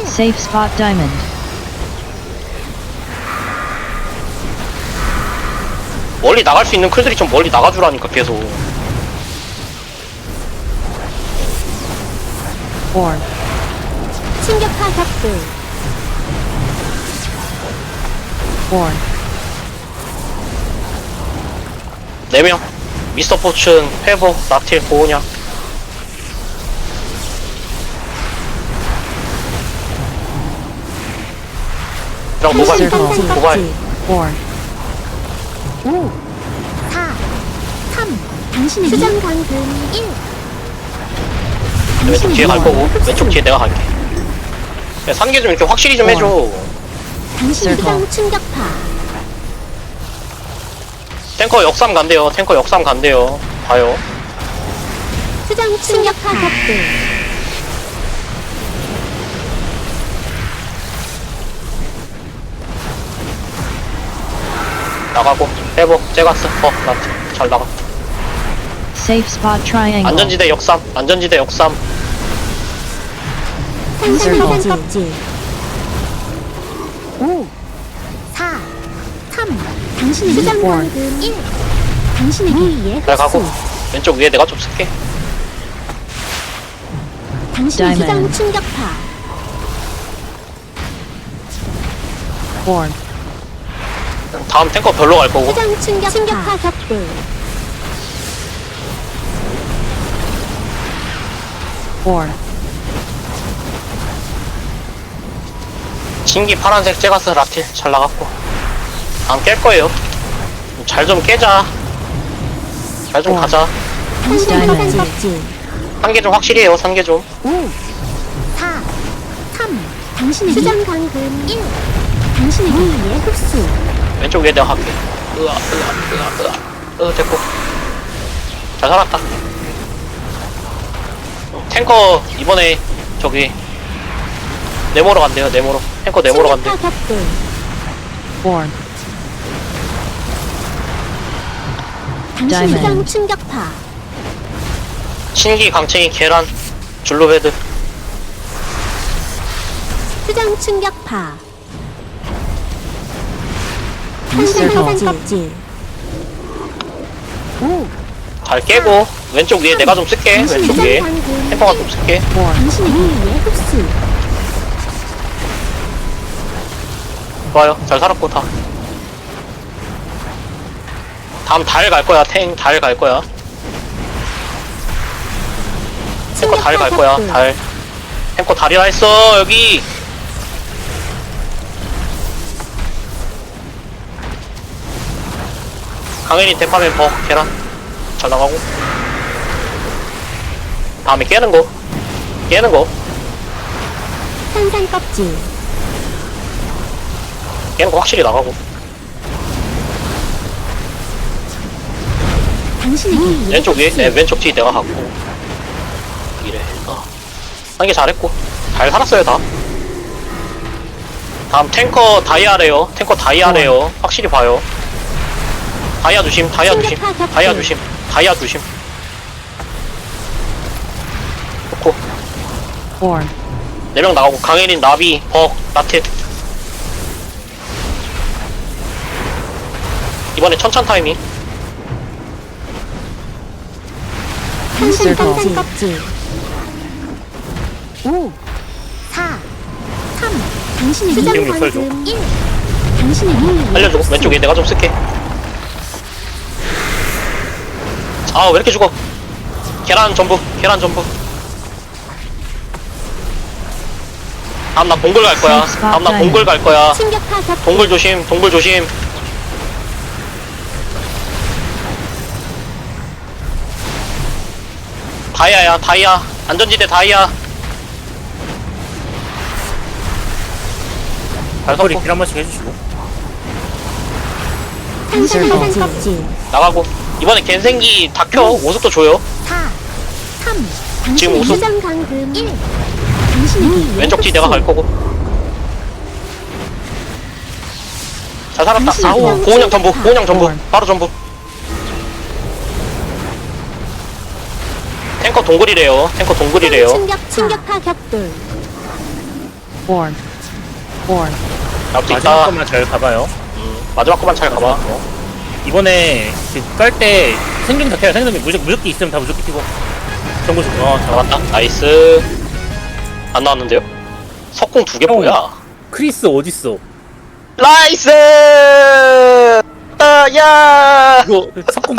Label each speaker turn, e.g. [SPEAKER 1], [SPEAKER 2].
[SPEAKER 1] Safe spot diamond.
[SPEAKER 2] 멀리 나갈 수 있는 클들이 좀 멀리 나가주라니까 계속
[SPEAKER 1] Orb.
[SPEAKER 3] 충격파 격돌
[SPEAKER 1] Orb.
[SPEAKER 2] 4명 미스터 포춘, 페버, 나틸, 보호냐 그럼 모발.
[SPEAKER 1] Circle.
[SPEAKER 2] 모발.
[SPEAKER 1] Orb.
[SPEAKER 3] 5 4 3 당신의 수정 강금 1
[SPEAKER 2] 왼쪽 뒤에 갈 거고. 왼쪽 뒤에 내가 갈게. 야, 산개 좀 이렇게 확실히 좀 해줘.
[SPEAKER 3] 당신의
[SPEAKER 1] Circle.
[SPEAKER 3] 수정 충격파.
[SPEAKER 2] 탱커 역삼 간대요. 탱커 역삼 간대요. 봐요.
[SPEAKER 3] 수정 충격파 격돌
[SPEAKER 2] 나가고 페버 째갔어 어나잘 나가
[SPEAKER 1] Safe spot triangle.
[SPEAKER 2] 안전지대 역삼 안전지대 역삼
[SPEAKER 3] 당신의
[SPEAKER 1] Circle.
[SPEAKER 3] 수정 껍질 5 4 3 당신의 수정
[SPEAKER 1] Four.
[SPEAKER 3] 강금 1 당신의 기위에
[SPEAKER 2] 잘 가고
[SPEAKER 3] 흡수
[SPEAKER 2] 왼쪽 위에 내가 좀 쓸게
[SPEAKER 3] 당신의 수정
[SPEAKER 1] Diamond.
[SPEAKER 3] 충격파
[SPEAKER 1] Orb.
[SPEAKER 2] 다음 탱커 별로 갈 거고.
[SPEAKER 3] 수정 충격 충격파 격돌.
[SPEAKER 2] 진기 파란색 째가스 라틸 잘 나갔고. 안깰 거예요. 잘 좀 깨자. 잘좀
[SPEAKER 1] 어.
[SPEAKER 2] 가자.
[SPEAKER 3] 당신의
[SPEAKER 1] Diamond.
[SPEAKER 3] 수정 껍질
[SPEAKER 2] 한 개 좀 확실히 해요 한 개 좀.
[SPEAKER 3] 5 4 3 당신의 수정 강금 1 당신의 기위에 흡수
[SPEAKER 2] 왼쪽 위에 내가 갈게 으아 으아 으아 으아 으 됐고. 잘 살았다. 탱커 이번에 저기 네모로 간대요 네모로. 탱커 네모로 간대.
[SPEAKER 1] Diamond.
[SPEAKER 3] 수정 충격파.
[SPEAKER 2] 신기 강챙이 계란 줄로 헤드.
[SPEAKER 3] 수정 충격파. 당신의 껍질.
[SPEAKER 2] 5잘 깨고 왼쪽 위에 내가 좀 쓸게. 왼쪽 위에. 탱커가 좀 쓸게.
[SPEAKER 1] Orb.
[SPEAKER 3] 당신의 기위에 흡수
[SPEAKER 2] 좋아요. 잘 살았고 다. 다음 달 갈 거야 탱. 달 갈 거야. 탱커 달 갈 거야 달. 탱커 달이라 했어 여기 강현이 대파맨 버 계란. 잘 나가고. 다음에 깨는 거. 깨는 거.
[SPEAKER 3] 산산 껍질.
[SPEAKER 2] 깨는 거 확실히 나가고.
[SPEAKER 3] 당신의 기위에
[SPEAKER 2] 왼쪽
[SPEAKER 3] 흡수.
[SPEAKER 2] 네, 왼쪽 뒤 내가 갖고. 이래. 어. 한개 잘했고. 잘 살았어요 다. 다음 탱커 다이아래요. 탱커 다이아래요. 확실히 봐요 다이아 조심 다이아 조심. 다이아 조심 다이아 조심. 좋고. 4명 나가고 강혜린 나비 벅 나틸 이번에 천천 타이밍.
[SPEAKER 3] 산산 껍질. 5 4 3 당신의 수정
[SPEAKER 2] 이름 써줘.
[SPEAKER 3] 강금 1 당신의 기위에
[SPEAKER 2] 알려줘. 왼쪽에 내가 좀 쓸게 아 왜 이렇게 죽어? 계란 전부 계란 전부. 다음 나 동굴 갈 거야. 다음 나 동굴 갈 거야.
[SPEAKER 3] 충격파 격돌
[SPEAKER 2] 동굴 조심 동굴 조심. 다이아야 다이아. 안전지대 다이아. 잘
[SPEAKER 4] 소리
[SPEAKER 2] 섞고.
[SPEAKER 4] 딜한 번씩 해주시고.
[SPEAKER 1] Circle.
[SPEAKER 3] 산산 껍질
[SPEAKER 2] 나가고 이번에 갠생기 다 켜 오숙도 줘요
[SPEAKER 3] 4 3
[SPEAKER 2] 지금
[SPEAKER 3] 당신의
[SPEAKER 2] 우승.
[SPEAKER 3] 수정 강금 1 당신의 기위에
[SPEAKER 2] 왼쪽 뒤 내가. 갈 거고 잘 살았다 아우 고은양 전부. 고은양 전부
[SPEAKER 1] 헐.
[SPEAKER 2] 바로 전부 탱커 동굴이래요 탱커 동굴이래요
[SPEAKER 3] 충격 충격파 격돌
[SPEAKER 1] Form. Form.
[SPEAKER 2] 나부터
[SPEAKER 4] 마지막
[SPEAKER 2] 있다.
[SPEAKER 4] 것만 잘 가봐요.
[SPEAKER 2] 음, 마지막 것만 잘 가봐.
[SPEAKER 4] 이번에 깔때 생존 다 켜요. 생존이 무적, 무적기 있으면 다 무적기 켜고. 정보 좀, 어, 잡아.
[SPEAKER 2] 잡았다. 나이스. 안 나왔는데요? 석궁 두개
[SPEAKER 4] 형.
[SPEAKER 2] 뭐야?
[SPEAKER 4] 크리스 어딨어?
[SPEAKER 2] 나이스! 아, 야!
[SPEAKER 4] 이거 석공,